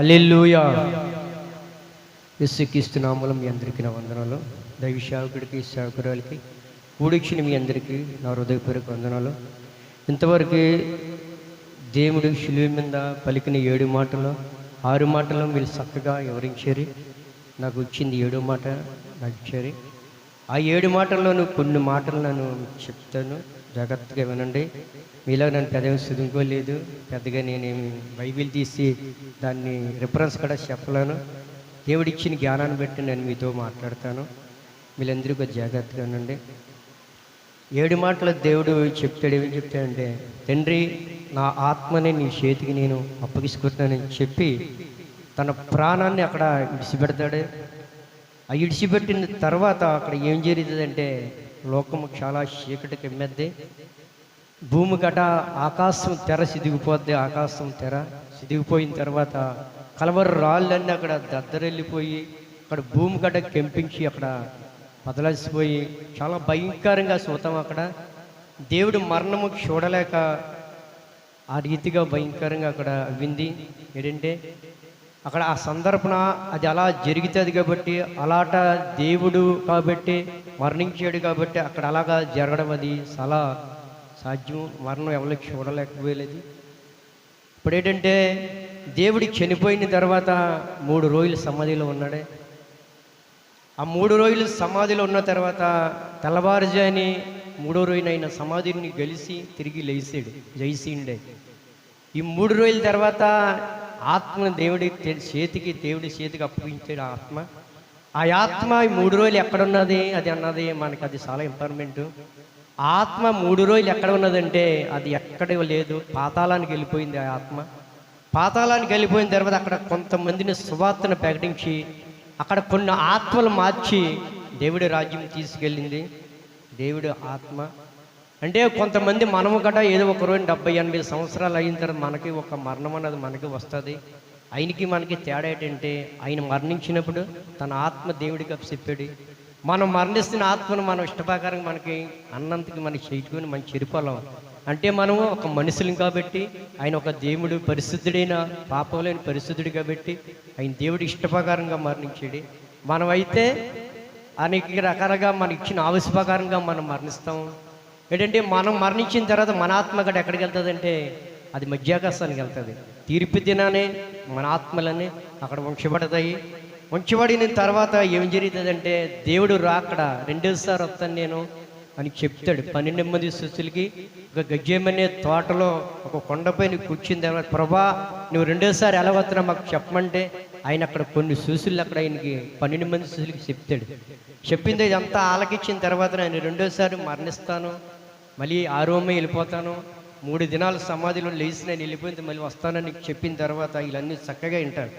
Alleluia యస్సుకిస్తున్నాములు మీ అందరికీ నా వందనాలు. దైవ సేవకుడికి సేవకురాలకి కూడిక్షిని మీ అందరికీ నా హృదయపూర్వక వందనాలు. ఇంతవరకు దేవుడు శిలువ మీద పలికిన ఏడు మాటలు ఆరు మాటలు మీరు చక్కగా వివరించారు. నాకు వచ్చింది ఏడో మాట నాకు ఇచ్చారు. ఆ ఏడు మాటల్లోనూ కొన్ని మాటలు నేను చెప్తాను. జాగ్రత్తగా వినండి. మీలో నన్ను పెద్దగా చదువుకోలేదు. పెద్దగా నేనేమి బైబిల్ తీసి దాన్ని రిఫరెన్స్ కూడా చెప్పలేను. దేవుడిచ్చిన జ్ఞానాన్ని బట్టి నేను మీతో మాట్లాడతాను. మీరందరూ కొద్ది జాగ్రత్తగా ఉండండి. ఏడు మాటలు దేవుడు చెప్తాడు. ఏమి చెప్తాడంటే తండ్రి నా ఆత్మని నీ చేతికి నేను అప్పగిసుకుంటున్నానని చెప్పి తన ప్రాణాన్ని అక్కడ విడిచిపెడతాడు. ఆ ఇడిచిపెట్టిన తర్వాత అక్కడ ఏం జరుగుతుందంటే లోకము చాలా చీకటి కెమ్మెద్ది భూమి గట ఆకాశం తెర సిదిగిపోద్ది ఆకాశం తెర సిదిగిపోయిన తర్వాత కలవరు రాళ్ళన్నీ అక్కడ దద్దరెళ్ళిపోయి అక్కడ భూమి గడ్డ కెంపించి అక్కడ వదలసిపోయి చాలా భయంకరంగా చూతాం అక్కడ. దేవుడు మరణము చూడలేక ఆ రీతిగా భయంకరంగా అక్కడ అవ్వింది. ఏంటంటే అక్కడ ఆ సందర్భన అది అలా జరుగుతుంది కాబట్టి అలాట దేవుడు కాబట్టి మరణించాడు కాబట్టి అక్కడ అలాగా జరగడం అది చాలా సాధ్యం. మరణం ఎవరికి చూడలేకపోయేది. ఇప్పుడు ఏంటంటే దేవుడు చనిపోయిన తర్వాత మూడు రోజులు సమాధిలో ఉన్నాడే. ఆ మూడు రోజులు సమాధిలో ఉన్న తర్వాత తెల్లవారుజాని మూడో రోజునైన సమాధిని గెలిచి తిరిగి లేచాడు జైసిండే ఈ మూడు రోజుల తర్వాత ఆత్మను దేవుడి చేతికి దేవుడి చేతికి అప్పగించాడు ఆత్మ. ఆ ఆత్మ మూడు రోజులు ఎక్కడ ఉన్నది? అది అన్నది మనకి అది చాలా ఇంపార్టెంట్. ఆత్మ మూడు రోజులు ఎక్కడ ఉన్నదంటే అది ఎక్కడ లేదు. పాతాళానికి వెళ్ళిపోయింది ఆ ఆత్మ. పాతాళానికి వెళ్ళిపోయిన తర్వాత అక్కడ కొంతమందిని సువార్తను ప్రకటించి అక్కడ కొన్ని ఆత్మలు మార్చి దేవుడి రాజ్యం తీసుకెళ్ళింది. దేవుడు ఆత్మ. అంటే కొంతమంది మనము గట ఏదో ఒక రోజు డెబ్బై ఎనభై సంవత్సరాలు అయిన తర్వాత మనకి ఒక మరణం అన్నది మనకి వస్తుంది. ఆయనకి మనకి తేడా ఏంటంటే ఆయన మరణించినప్పుడు తన ఆత్మ దేవుడికి చెప్పాడు మనం మరణిస్తున్న ఆత్మను మనం ఇష్టప్రకారం మనకి అన్నంతకి మనకి చేయించుకొని మనం చెరిపోలేం అంటే మనము ఒక మనుషులు కాబట్టి ఆయన ఒక దేవుడు పరిశుద్ధుడైన పాపంలేని పరిశుద్ధుడు కాబట్టి ఆయన దేవుడు ఇష్టప్రకారంగా మరణించాడు. మనమైతే అనేక రకాలుగా మనకి ఇచ్చిన ఆవశ్య ప్రకారంగా మనం మరణిస్తాం. ఏంటంటే మనం మరణించిన తర్వాత మన ఆత్మగడ ఎక్కడికి వెళ్తుందంటే? అది మధ్యాకాశానికి వెళ్తుంది. తీర్పు దినానే మన ఆత్మలన్నీ అక్కడ ఉంచబడతాయి ఉంచబడిన తర్వాత ఏం జరుగుతుందంటే దేవుడు రాకడ రెండోసారి వస్తాను నేను అని చెప్తాడు. పన్నెండు మంది శిష్యులకి ఒక గజ్జేమనే తోటలో ఒక కొండపైన కూర్చున్న తర్వాత ప్రభా నువ్వు రెండోసారి ఎలా వస్తున్నావు మాకు చెప్పమంటే? ఆయన అక్కడ కొన్ని శిష్యులు అక్కడ ఆయనకి పన్నెండు మంది శిష్యులకి చెప్తాడు. చెప్పింది ఇదంతా ఆలకించిన తర్వాత నేను రెండోసారి మరణిస్తాను. మళ్ళీ ఆ రూమే వెళ్ళిపోతాను. మూడు దినాలు సమాధిలో లేచి నేను వెళ్ళిపోయింది మళ్ళీ వస్తానని చెప్పిన తర్వాత వీళ్ళన్నీ చక్కగా వింటారు.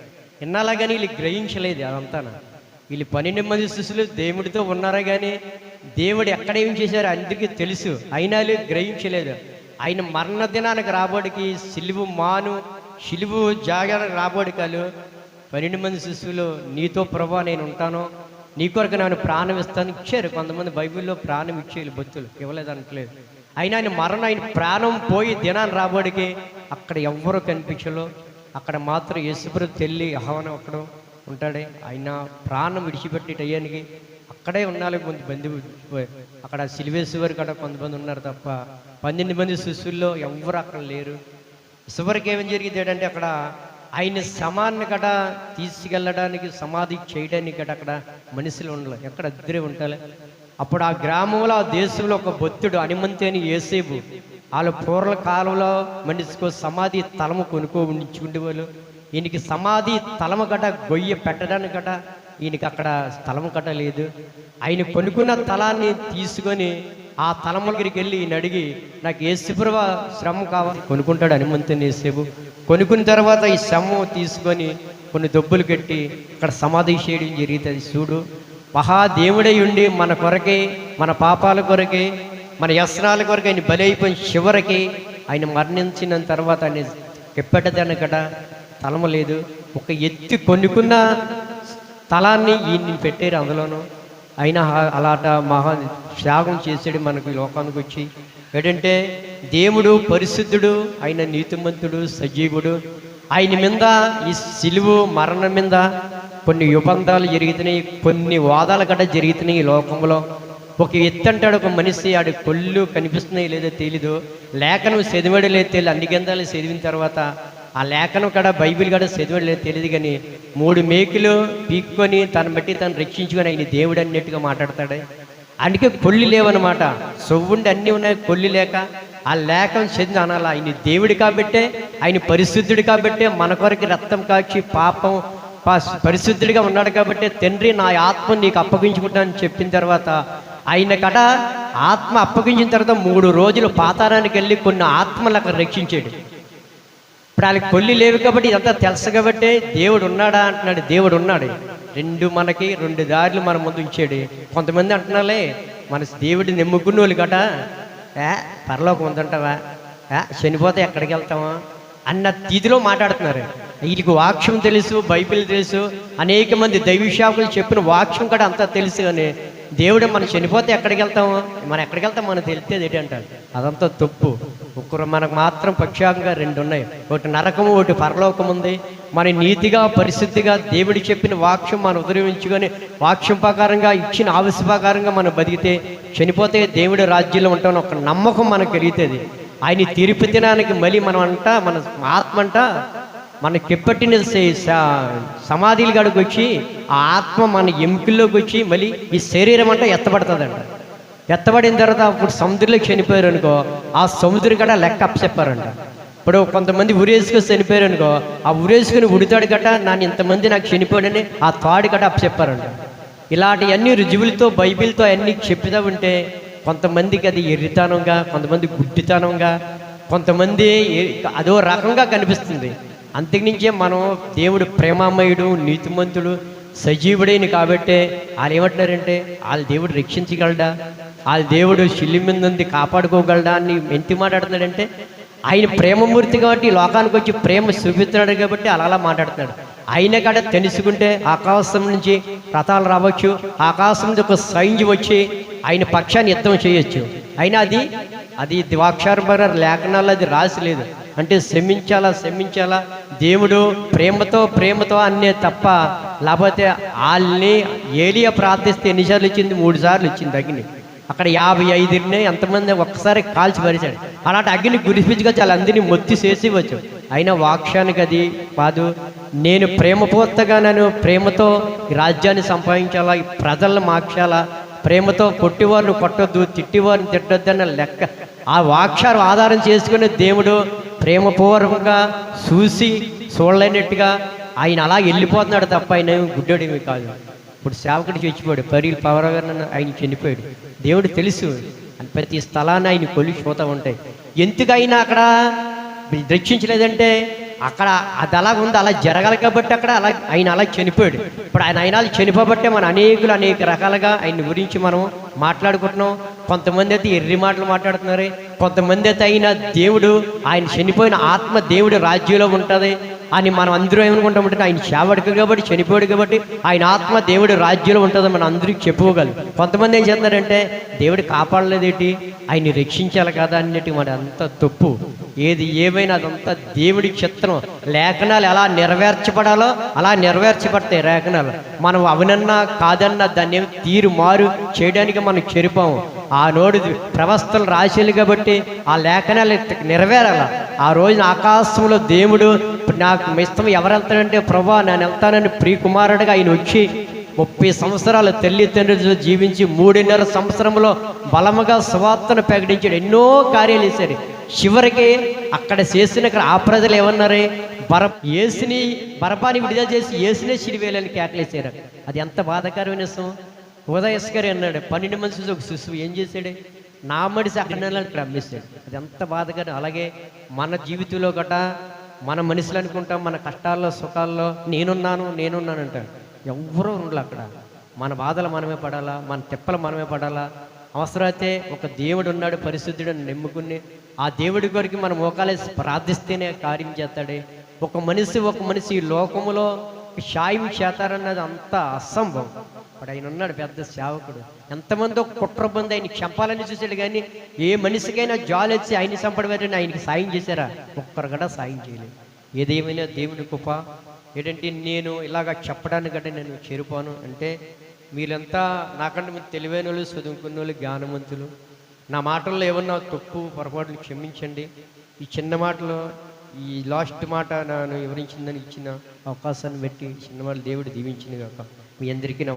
విన్నాలా కానీ వీళ్ళు గ్రహించలేదు అదంతా. వీళ్ళు పన్నెండు మంది శిష్యులు దేవుడితో ఉన్నారా కానీ దేవుడు ఎక్కడ ఏం చేశారో అందుకే తెలుసు. అయినా గ్రహించలేదు. ఆయన మరణ దినానికి రాబడికి సిలువు మాను సిలువు జాగానికి రాబోడికాలు పన్నెండు మంది శిష్యులు నీతో ప్రభా నేను ఉంటాను. నీ కొరకు నేను ప్రాణం ఇస్తాను. ఇచ్చారు. కొంతమంది బైబిల్లో ప్రాణం ఇచ్చేయాలి భక్తులు. ఇవ్వలేదు అనట్లేదు అయినా ఆయన మరణం ఆయన ప్రాణం పోయి దినాన్ని రాబడికి అక్కడ ఎవ్వరూ కనిపించలో. అక్కడ మాత్రం యేసుప్రభు తెల్లి ఆహ్వానం అక్కడ ఉంటాడే. ఆయన ప్రాణం విడిచిపెట్టి టయానికి అక్కడే ఉండాలి కొంతమంది అక్కడ సిలివేశ్వరి కాడ కొంతమంది ఉన్నారు తప్ప పన్నెండు మంది శిష్యుల్లో ఎవ్వరు అక్కడ లేరు. చివరికి ఏమేం జరిగింది ఏంటంటే అక్కడ ఆయన సమాన్ని గట తీసుకెళ్ళడానికి సమాధి చేయడానికి గట అక్కడ మనుషులు ఉండలేదు ఎక్కడ ఇద్దరే ఉండాలి అప్పుడు ఆ గ్రామంలో ఆ దేశంలో ఒక బొత్తుడు హనుమంతి అని ఏసేపు వాళ్ళ పూర్ల కాలంలో మనిషికో సమాధి తలము కొనుక్కో ఉండించుకునేవాళ్ళు. ఈయనకి సమాధి తలము గట గొయ్య పెట్టడానికి గట ఈయనకి అక్కడ స్థలము గట లేదు. ఆయన కొనుక్కున్న తలాన్ని తీసుకొని ఆ తలము దగ్గరికి వెళ్ళి ఈయన అడిగి నాకు ఏసుప్రభ శ్రమ కావాలి. కొనుక్కుంటాడు హనుమంతుని ఏసేపు కొనుక్కున్న తర్వాత ఈ శ్రమ తీసుకొని కొన్ని దొబ్బులు కట్టి అక్కడ సమాధి చేయడం జరుగుతుంది చూడు. మహాదేవుడై ఉండి మన కొరకే మన పాపాల కొరకే మన వ్యసనాల కొరకు ఆయన బలి అయిపోయిన చివరికి ఆయన మరణించిన తర్వాత ఆయన ఎప్పటిదనకట తలము లేదు. ఒక ఎత్తి కొనుక్కున్న తలాన్ని ఈయన్ని పెట్టారు అందులోనూ. అయినా అలాట మహా త్యాగం చేసాడు మనకు లోకానికి వచ్చి. ఏంటంటే దేవుడు పరిశుద్ధుడు ఆయన నీతిమంతుడు సజీవుడు. ఆయన మీద ఈ సిలువు మరణం మీద కొన్ని విబంధాలు జరుగుతున్నాయి కొన్ని వాదాలు గట్రా జరుగుతున్నాయి ఈ లోకంలో. ఒక ఎత్తు అంటాడు ఒక మనిషి ఆడి కొళ్ళు కనిపిస్తున్నాయి లేదో తెలీదు. లేఖనం చదివాడు లేదు తెలియదు అన్ని గ్రంథాలు చదివిన తర్వాత ఆ లేఖనం కాడ బైబిల్ కాడ చదివాడలేదు తెలియదు కానీ మూడు మేకులు పీక్కొని తను బట్టి తను రక్షించుకొని ఆయన దేవుడు అన్నట్టుగా మాట్లాడతాడు. అందుకే కొల్లి లేవన్నమాట. సొవ్వుండి అన్నీ ఉన్నాయి కొల్లి లేక ఆ లేఖం చెంది అనాలి ఆయన దేవుడు కాబట్టే ఆయన పరిశుద్ధుడు కాబట్టే మన కొరకు రక్తం కాచి పాపం పరిశుద్ధుడిగా ఉన్నాడు కాబట్టి తండ్రి నా ఆత్మ నీకు అప్పగించుకుంటానని చెప్పిన తర్వాత ఆయన కట ఆత్మ అప్పగించిన తర్వాత మూడు రోజులు పాతారానికి వెళ్ళి కొన్ని ఆత్మలు రక్షించాడు. ఇప్పుడు వాళ్ళకి కొల్లి లేవు కాబట్టి ఇదంతా తెలుసు కాబట్టి దేవుడు ఉన్నాడా అంటున్నాడు. దేవుడు ఉన్నాడు రెండు మనకి రెండు దారులు మన ముందు ఇచ్చాడు కొంతమంది అంటున్నాలే మన దేవుడిని నమ్ముకున్న వాళ్ళు ఏ పరలోకం ఉందంటావా? ఏ చనిపోతే ఎక్కడికి వెళ్తావా అన్న తీదిలో మాట్లాడుతున్నారు. వీళ్ళకి వాక్యం తెలుసు బైబిల్ తెలుసు. అనేక మంది దైవశాకులు చెప్పిన వాక్యం కూడా అంతా తెలుసు కానీ దేవుడు మనం చనిపోతే ఎక్కడికి వెళ్తాము? మనం ఎక్కడికి వెళ్తాం? మనకు తెలిసేది ఏంటి అంటారు అదంతా తప్పు. ఒక్కరు మనకు మాత్రం పక్షాంగా రెండు ఉన్నాయి. ఒకటి నరకము ఒకటి పరలోకం ఉంది. మన నీతిగా పరిశుద్ధిగా దేవుడు చెప్పిన వాక్యం మనం ఉదరించుకొని వాక్యం ప్రకారంగా ఇచ్చిన ఆవశ్య ప్రకారంగా మనం బతికితే చనిపోతే దేవుడు రాజ్యంలో ఉంటామని ఒక నమ్మకం మనకు కలిగుతుంది. ఆయన తీర్పు దినానికి మళ్ళీ మనం అంట మన ఆత్మ అంట మనకి ఎప్పటిన సమాధిల కాడికి వచ్చి ఆ ఆత్మ మన ఎంపిల్లోకి వచ్చి మళ్ళీ ఈ శరీరం అంట ఎత్తబడుతుందంట. ఎత్తబడిన తర్వాత అప్పుడు సముద్రంలో చనిపోయారు అనుకో ఆ సముద్రం కూడా లెక్క అప్పచెప్పారంట. ఇప్పుడు కొంతమంది ఉరేసుకొని చనిపోయారు అనుకో ఆ ఉరేసుకుని ఉడితాడు గట నాన్న ఇంతమంది నాకు చనిపోయాడని ఆ తాడు గట అప్పచెప్పారంట. ఇలాంటివన్నీ రుజువులతో బైబిల్తో అన్నీ చెప్తా ఉంటే కొంతమందికి అది ఎర్రితనంగా కొంతమంది గుడ్డితనంగా కొంతమంది అదో రకంగా కనిపిస్తుంది. అంతకునుంచే మనం దేవుడు ప్రేమామయుడు నీతిమంతుడు సజీవుడైన కాబట్టే వాళ్ళు ఏమంటున్నారంటే వాళ్ళ దేవుడు రక్షించగలడా? వాళ్ళ దేవుడు శిల్లి మీద ఉంది కాపాడుకోగలడా అని ఎంత మాట్లాడుతున్నాడంటే ఆయన ప్రేమమూర్తి కాబట్టి లోకానికి వచ్చి ప్రేమ చూపిస్తున్నాడు కాబట్టి అలా అలా మాట్లాడుతున్నాడు. ఆయన కాడ తెలుసుకుంటే ఆకాశం నుంచి రథాలు రావచ్చు ఆకాశం నుంచి ఒక సైంజ్ వచ్చి ఆయన పక్షాన్ని యుద్ధం చేయొచ్చు. అయినా అది అది ద్వాక్షారమైన లేఖనాలు అది రాసి లేదు. అంటే శమించాలా శమించాలా దేవుడు ప్రేమతో ప్రేమతో అన్నే తప్ప లేకపోతే వాళ్ళని ఏలియా ప్రార్థిస్తే ఎన్నిసార్లు ఇచ్చింది? మూడు సార్లు ఇచ్చింది అగ్ని. అక్కడ యాభై ఐదునే ఎంతమంది ఒక్కసారి కాల్చి పరిచాడు అలాంటి అగ్ని గురిపించుగా చాలా అందరినీ మొత్తి చేసి వచ్చు అయినా వాక్యానికి అది కాదు. నేను ప్రేమపూర్తగా నేను ప్రేమతో రాజ్యాన్ని సంపాదించాలా? ప్రజలను మార్చాలా? ప్రేమతో కొట్టివారిని కొట్టొద్దు తిట్టివారిని తిట్టొద్దు అన్న లెక్క. ఆ వాక్షాలు ఆధారం చేసుకుని దేవుడు ప్రేమపూర్వకంగా చూసి చూడలేనట్టుగా ఆయన అలా వెళ్ళిపోతున్నాడు తప్ప ఆయన గుడ్డోడేమి కాదు. ఇప్పుడు సేవకుడు చచ్చిపోయాడు. పరీలు పవర్ ఆయన చనిపోయాడు. దేవుడు తెలుసు. ప్రతి స్థలాన్ని ఆయన కొలి చూతూ ఉంటాయి. ఎందుకైనా అక్కడ రక్షించలేదంటే అక్కడ అది అలా ఉంది అలా జరగాలి కాబట్టి అక్కడ అలా ఆయన అలా చనిపోయాడు. ఇప్పుడు ఆయన ఆయన చనిపోబట్టే మన అనేకులు అనేక రకాలుగా ఆయన గురించి మనం మాట్లాడుకుంటున్నాం. కొంతమంది అయితే ఎర్రి మాటలు మాట్లాడుతున్నారు. కొంతమంది అయితే అయిన దేవుడు ఆయన చనిపోయిన ఆత్మ దేవుడి రాజ్యంలో ఉంటుంది అని మనం అందరూ ఏమనుకుంటామంటే ఆయన చావడికి కాబట్టి చనిపోయాడు కాబట్టి ఆయన ఆత్మ దేవుడు రాజ్యంలో ఉంటుందని మనం అందరికీ చెప్పుకోగలం. కొంతమంది ఏం చేస్తున్నారంటే దేవుడు కాపాడలేదేటి? ఆయన్ని రక్షించాలి కదా అన్నట్టు మన అంత తప్పు. ఏది ఏమైనా అదంతా దేవుడి చిత్రం. లేఖనాలు ఎలా నెరవేర్చబడాలో అలా నెరవేర్చబడతాయి లేఖనాలు. మనం అవనన్నా కాదన్నా దాన్ని తీరు మారు చేయడానికి మనం చెరిపాము. ఆ నోడు ప్రవస్థలు రాశారు కాబట్టి ఆ లేఖనాలు నెరవేరాల. ఆ రోజున ఆకాశంలో దేవుడు నాకు ఇష్టం ఎవరెళ్తాడంటే ప్రభా నేను వెళ్తానని ప్రియకుమారుడిగా ఆయన వచ్చి ముప్పై సంవత్సరాలు తల్లిదండ్రులతో జీవించి మూడున్నర సంవత్సరంలో బలముగా సువార్తను ప్రకటించాడు. ఎన్నో కార్యాలు చేశాడు. చివరికి అక్కడ చేసిన ఇక్కడ ఆ ప్రజలు ఏమన్నారే? బర ఏసుని బరపాని విడుదల చేసి ఏసునే సిరివేలని కేకలేసారు అది ఎంత బాధాకరమైన విషయం. ఉదయస్కరి అన్నాడు పన్నెండు మంది ఒక శిశువు ఏం చేశాడు? నా మడిసి అక్కడ నెలలు అమ్మేశాడు. అది ఎంత బాధకరం. అలాగే మన జీవితంలో గట మన మనుషులు అనుకుంటాం మన కష్టాల్లో సుఖాల్లో నేనున్నాను నేనున్నాను అంటాడు. ఎవ్వరూ ఉండరు అక్కడ. మన బాధలు మనమే పడాలా? మన తిప్పలు మనమే పడాలా? అవసరమైతే ఒక దేవుడు ఉన్నాడు పరిశుద్ధుడు అని నమ్ముకుని ఆ దేవుడి కొరికి మనం మోకాలేసి ప్రార్థిస్తేనే కార్యం చేస్తాడే. ఒక మనిషి ఒక మనిషి ఈ లోకములో షాయం చేతారన్నది అంత అసంభవం. ఇప్పుడు ఆయన ఉన్నాడు పెద్ద సేవకుడు. ఎంతమందో కుట్ర పొంది ఆయన క్షంపాలని చూశాడు కానీ ఏ మనిషికైనా జాలి వచ్చి ఆయన చంపడం ఆయనకి సాయం చేశారా? ఒక్కరు కూడా సాయం చేయలేదు. ఏదేమైనా దేవుని కృప? ఏంటంటే నేను ఇలాగ చెప్పడానికంటే నేను చేరిపోను. అంటే మీరంతా నాకంటే మీరు తెలివైన వాళ్ళు చదువుకున్న వాళ్ళు జ్ఞానవంతులు. నా మాటల్లో ఏమన్నా తప్పు పొరపాట్లు క్షమించండి. ఈ చిన్న మాటలో ఈ లాస్ట్ మాట నన్ను వివరించిందని ఇచ్చిన అవకాశాన్ని బట్టి చిన్న వాళ్ళు దేవుడు దీవించింది కాక మీ అందరికీ నా